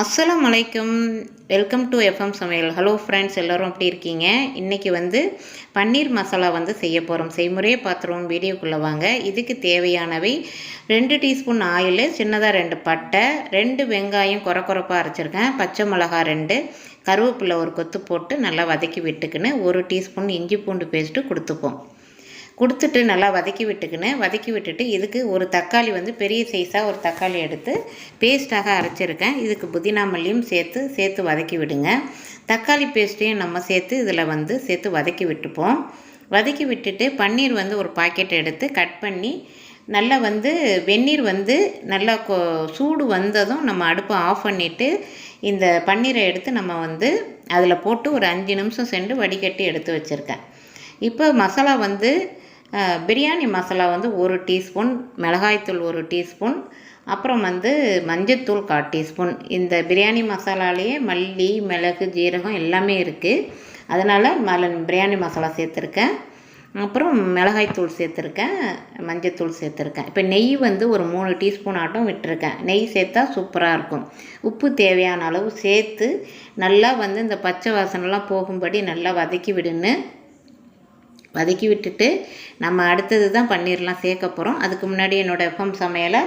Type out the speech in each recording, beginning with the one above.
அஸ்ஸலாம் வலைக்கம் welcome to FM சமையல். ஹலோ ஃப்ரெண்ட்ஸ் எல்லோரும் எப்படி இருக்கீங்க? இன்றைக்கி வந்து பன்னீர் மசாலா வந்து செய்ய போகிறோம் செய்முறையை பார்த்துருவோம். வீடியோக்குள்ளே வாங்க. இதுக்கு தேவையானவை ரெண்டு டீஸ்பூன் ஆயில் சின்னதாக ரெண்டு பட்டை ரெண்டு வெங்காயம் குறை குறைப்பாக அரைச்சிருக்கேன். பச்சை மிளகா ரெண்டு கருவேப்பிலை ஒரு கொத்து போட்டு நல்லா வதக்கி விட்டுக்குன்னு ஒரு டீஸ்பூன் இஞ்சி பூண்டு பேஸ்ட்டு கொடுத்துப்போம். கொடுத்துட்டு நல்லா வதக்கி விட்டுக்கின்னு வதக்கி விட்டுட்டு இதுக்கு ஒரு தக்காளி வந்து பெரிய சைஸாக ஒரு தக்காளி எடுத்து பேஸ்ட்டாக அரைச்சிருக்கேன். இதுக்கு புதினா மல்லியும் சேர்த்து சேர்த்து வதக்கி விடுங்க. தக்காளி பேஸ்ட்டையும் நம்ம சேர்த்து இதில் வந்து சேர்த்து வதக்கி விட்டுப்போம். வதக்கி விட்டுட்டு பன்னீர் வந்து ஒரு பாக்கெட் எடுத்து கட் பண்ணி நல்லா வந்து வெந்நீர் வந்து நல்லா கொ சூடு வந்ததும் நம்ம அடுப்பை ஆஃப் பண்ணிவிட்டு இந்த பன்னீரை எடுத்து நம்ம வந்து அதில் போட்டு ஒரு அஞ்சு நிமிஷம் சென்று வடிகட்டி எடுத்து வச்சுருக்கேன். இப்போ மசாலா வந்து பிரியாணி மசாலா வந்து ஒரு டீஸ்பூன் மிளகாய்த்தூள் ஒரு டீஸ்பூன் அப்புறம் வந்து மஞ்சத்தூள் கால் டீஸ்பூன். இந்த பிரியாணி மசாலாலேயே மல்லி மிளகு ஜீரகம் எல்லாமே இருக்குது அதனால் மல பிரியாணி மசாலா சேர்த்துருக்கேன். அப்புறம் மிளகாய்த்தூள் சேர்த்துருக்கேன் மஞ்சத்தூள் சேர்த்துருக்கேன். இப்போ நெய் வந்து ஒரு மூணு டீஸ்பூன் ஆட்டம் விட்டுருக்கேன். நெய் சேர்த்தா சூப்பராக இருக்கும். உப்பு தேவையான அளவு சேர்த்து நல்லா வந்து இந்த பச்சை வாசனைலாம் போகும்படி நல்லா வதக்கி விடுன்னு வதக்கி விட்டுட்டு நம்ம அடுத்தது தான் பன்னீர்லாம் சேர்க்க போகிறோம் அதுக்கு முன்னாடி என்னோடய எஃப்எம் சமையலை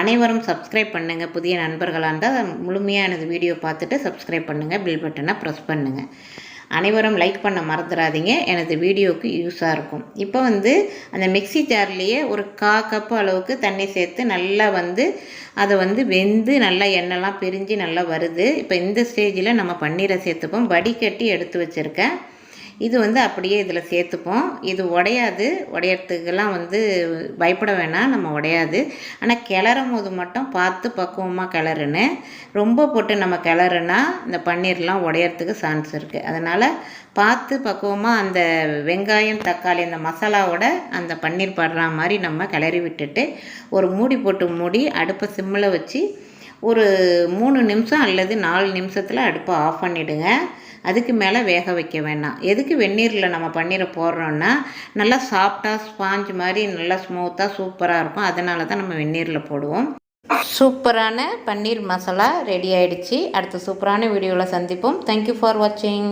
அனைவரும் சப்ஸ்கிரைப் பண்ணுங்கள் புதிய நண்பர்களாக இருந்தால் முழுமையாக எனது வீடியோ பார்த்துட்டு சப்ஸ்கிரைப் பண்ணுங்கள் பில் பட்டனை ப்ரெஸ் பண்ணுங்கள் அனைவரும் லைக் பண்ண மறந்துடாதீங்க எனது வீடியோவுக்கு யூஸாக இருக்கும். இப்போ வந்து அந்த மிக்சி ஜார்லேயே ஒரு கா கப்பு அளவுக்கு தண்ணி சேர்த்து நல்லா வந்து அதை வந்து வெந்து நல்லா எண்ணெய்லாம் பிரிஞ்சு நல்லா வருது. இப்போ இந்த ஸ்டேஜில் நம்ம பன்னீரை சேர்த்துப்போம். வடிகட்டி எடுத்து வச்சுருக்கேன். இது வந்து அப்படியே இதில் சேர்த்துப்போம். இது உடையாது. உடையறதுக்கெல்லாம் வந்து பயப்பட வேணாம். நம்ம உடையாது. ஆனால் கிளறும் போது மட்டும் பார்த்து பக்குவமாக கிளறுன்னு. ரொம்ப போட்டு நம்ம கிளறுனா இந்த பன்னீர்லாம் உடையறதுக்கு சான்ஸ் இருக்குது அதனால் பார்த்து பக்குவமாக அந்த வெங்காயம் தக்காளி அந்த மசாலாவோட அந்த பன்னீர் படுற மாதிரி நம்ம கிளறி விட்டுட்டு ஒரு மூடி போட்டு மூடி அடுப்பை சிம்மில் வச்சு ஒரு மூணு நிமிஷம் அல்லது நாலு நிமிஷத்தில் அடுப்பை ஆஃப் பண்ணிவிடுங்க அதுக்கு மேலே வேக வைக்க வேணாம். எதுக்கு வெந்நீரில் நம்ம பன்னீரை போடுறோன்னா நல்லா சாஃப்டாக ஸ்பாஞ்ச் மாதிரி நல்லா ஸ்மூத்தாக சூப்பராக இருக்கும். அதனால தான் நம்ம வெந்நீரில் போடுவோம். சூப்பரான பன்னீர் மசாலா ரெடி ஆயிடுச்சு. அடுத்த சூப்பரான வீடியோவில் சந்திப்போம். தேங்க்யூ ஃபார் வாட்சிங்